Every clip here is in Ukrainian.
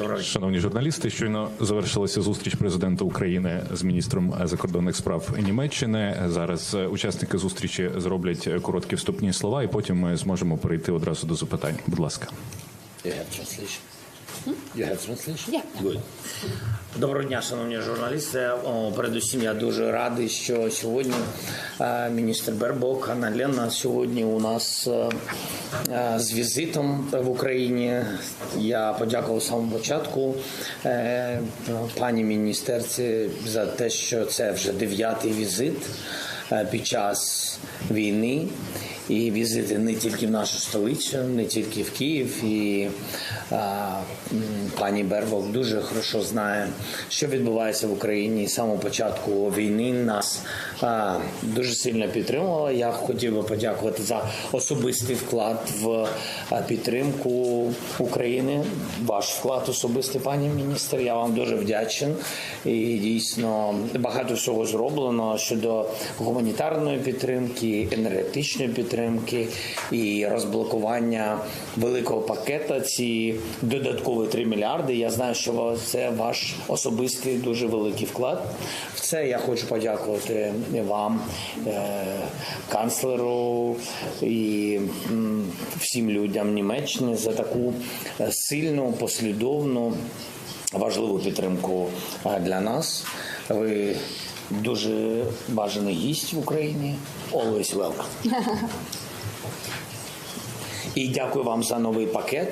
Доброго Шановні журналісти, щойно завершилася зустріч президента України з міністром закордонних справ Німеччини. Зараз е, учасники зустрічі зроблять короткі вступні слова, і потім ми зможемо перейти одразу до запитань. Будь ласка. You have translation? Yeah. Good. Доброго дня, шановні журналісти. О, передусім, я дуже радий, що сьогодні е, міністр Бербок, Анна Лена сьогодні у нас е, е, з візитом в Україні. Я подякував з самого початку е, пані міністерці за те, що це вже дев'ятий візит е, під час війни. І візити не тільки в нашу столицю, не тільки в Київ. І а, пані Бербок дуже хорошо знає, що відбувається в Україні. І з самого початку війни нас а, дуже сильно підтримувала. Я хотів би подякувати за особистий вклад в підтримку України. Ваш вклад особистий, пані міністр. Я вам дуже вдячен. І дійсно багато всього зроблено щодо гуманітарної підтримки, енергетичної підтримки і розблокування великого пакета. Ці додаткові 3 мільярди. Я знаю, що це ваш особистий дуже великий вклад. В це я хочу подякувати вам, е, канцлеру і всім людям Німеччини за таку е, сильну, послідовну важливу підтримку е, для нас. Ви дуже бажаний гість в Україні. Always welcome. І дякую вам за новий пакет.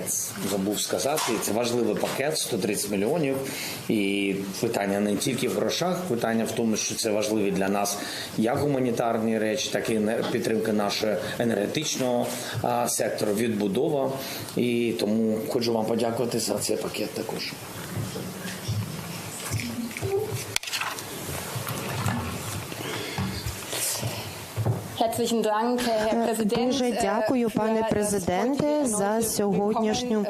Забув сказати, це важливий пакет 130 мільйонів. І питання не тільки в грошах, питання в тому, що це важливі для нас як гуманітарні речі, так і підтримка нашого енергетичного сектору, відбудова. І тому хочу вам подякувати за цей пакет також. Дуже дякую, пане президенте, за сьогоднішню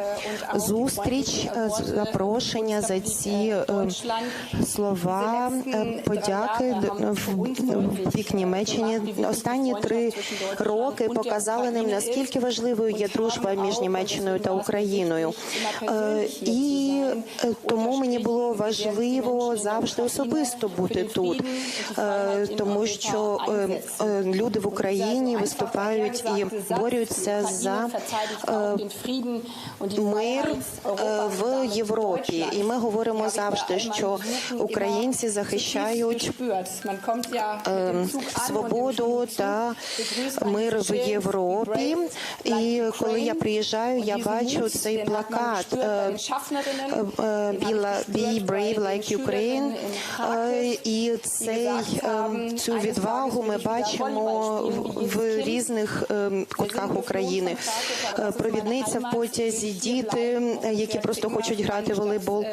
зустріч, е, запрошення за ці е, слова е, подяки в бік Німеччині. Останні три роки показали нам наскільки важливою є дружба між Німеччиною та Україною. Е, І е, тому мені було важливо завжди особисто бути тут, Е, тому що е, е, люди в Україні виступають і борються за е, мир е, в Європі. І ми говоримо завжди, що українці захищають ем, свободу та мир в Європі. І коли я приїжджаю, я бачу цей плакат е, е, «Be- «Be brave like Ukraine». Е, І цей цю відвагу ми бачимо в- різних ем, кутках України. Е, Провідниця в потязі, діти, е, які просто хочуть грати в волейбол.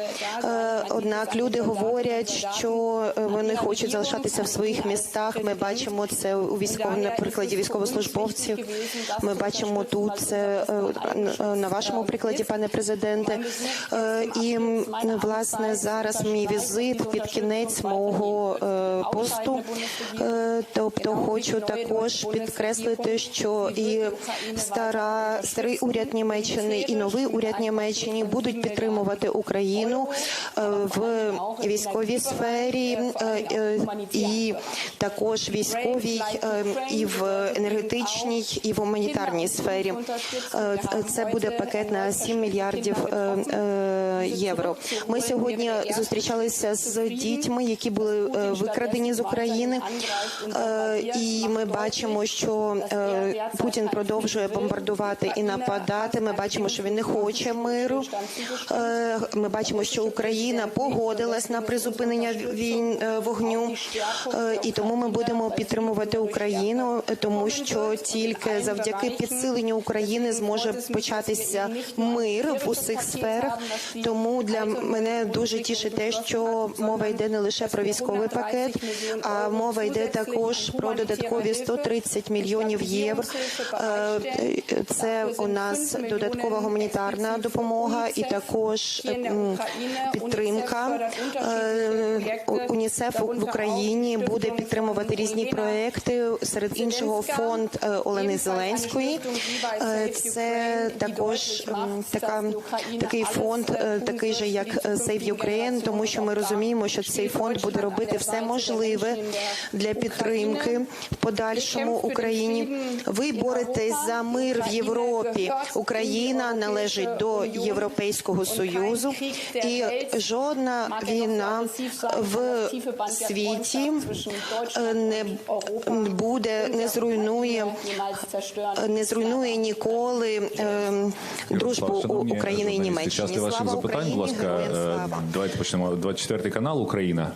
Е, Однак люди говорять, що е, вони хочуть залишатися в своїх містах. Ми бачимо це у військовому на прикладі військовослужбовців. Ми бачимо тут це е, на вашому прикладі, пане президенте. Е, І власне зараз мій візит під кінець мого е, посту. Е, Тобто хочу також підкреслити, що і стара старий уряд Німеччини, і новий уряд Німеччини будуть підтримувати Україну е, в військовій сфері е, і також військовій е, і в енергетичній, і в гуманітарній сфері. Це буде пакет на 7 мільярдів євро. Ми сьогодні зустрічалися з дітьми, які були е, викрадені з України. Е, І ми бачимо, що е, Путін продовжує бомбардувати і нападати. Ми бачимо, що він не хоче миру. Ми бачимо, що Україна погодилась на призупинення війн вогню, і тому ми будемо підтримувати Україну, тому що тільки завдяки підсиленню України зможе початися мир в усіх сферах. Тому для мене дуже тішить те, що мова йде не лише про військовий пакет, а мова йде також про додаткові 130 мільйонів євро. Е, Це у нас додаткова гуманітарна допомога і також підтримка. УНІСЕФ в Україні буде підтримувати різні проекти. Серед іншого фонд е, Олени Зеленської. Е, Це також така такий фонд е, такий же, як Save Ukraine, тому що ми розуміємо, що цей фонд буде робити все можливе для підтримки в подальшому Україні. Ви боретесь за мир в Європі. Україна належить до Європейського союзу, і жодна війна в світі е, не буде, не зруйнує не зруйнує ніколи е, дружбу України і Німеччини. Слава запитань, будь ласка. Е! Давайте почнемо. 24 канал Україна.